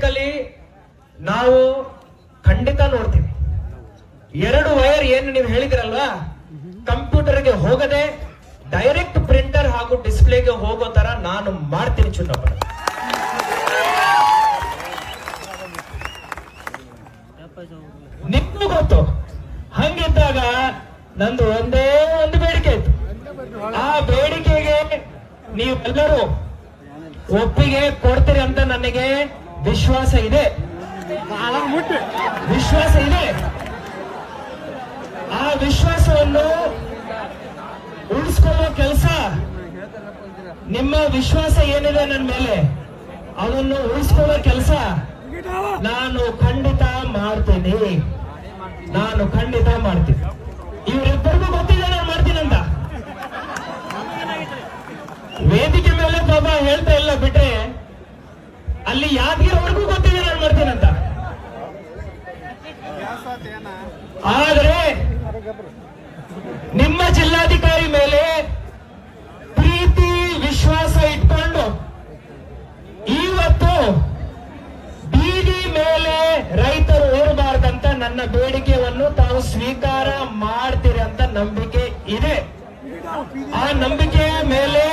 Basically ನಾವು ಖಂಡಿತ ನೋಡ್ತೀವಿ. ಎರಡು ವೈರ್ ಏನು ನೀವು ಹೇಳಿದಿರಲ್ವಾ? ಕಂಪ್ಯೂಟರ್ಗೆ ಹೋಗದೆ ಡೈರೆಕ್ಟ್ ಪ್ರಿಂಟರ್ ಹಾಗೂ ಡಿಸ್ಪ್ಲೇಗೆ ಹೋಗೋ ತರ ನಾನು ಮಾಡ್ತೀನಿ ಚುನಾವಣೆ ನಿಮ್ಗೂ ಗೊತ್ತು. ಹಂಗಿದ್ದಾಗ ನಂದು ಒಂದೇ ಒಂದು ಬೇಡಿಕೆ ಇತ್ತು. ಆ ಬೇಡಿಕೆಗೆ ನೀವೆಲ್ಲರೂ ಒಪ್ಪಿಗೆ ಕೊಡ್ತೀರಿ ಅಂತ ನನಗೆ ವಿಶ್ವಾಸ ಇದೆ. ವಿಶ್ವಾಸ ಇದೆ. ಆ ವಿಶ್ವಾಸವನ್ನು ಉಳಿಸ್ಕೊಳ್ಳೋ ಕೆಲಸ ನಿಮ್ಮ ವಿಶ್ವಾಸ ಏನಿದೆ ನನ್ನ ಮೇಲೆ, ಅದನ್ನು ಉಳಿಸ್ಕೊಳ್ಳೋ ಕೆಲಸ ನಾನು ಖಂಡಿತ ಮಾಡ್ತೀನಿ. ನಾನು ಖಂಡಿತ ಮಾಡ್ತೀನಿ. ಇವರಿಬ್ಬರಿಗೂ ಗೊತ್ತಿದೆ ನಾನು ಮಾಡ್ತೀನಂತ ವೇದಿಕೆ ಮೇಲೆ ಪಾಪ ಹೇಳ್ತಾ ಇಲ್ಲ ಬಿಟ್ರೆ ಅಲ್ಲಿ ಯಾದಗಿರವರೆಗೂ ಗೊತ್ತಿದೆ ನಾನು ಮಾಡ್ತೀನಂತ ಆದರೆ ನಿಮ್ಮ ಜಿಲ್ಲಾಧಿಕಾರಿ ಮೇಲೆ ಪ್ರೀತಿ, ವಿಶ್ವಾಸ ಇಟ್ಕೊಂಡು ಇವತ್ತು ಬೀದಿ ಮೇಲೆ ರೈತರು ಓಡಬಾರ್ದಂತ ನನ್ನ ಬೇಡಿಕೆಯನ್ನು ತಾವು ಸ್ವೀಕಾರ ಮಾಡ್ತೀರಿ ಅಂತ ನಂಬಿಕೆ ಇದೆ. ಆ ನಂಬಿಕೆಯ ಮೇಲೆ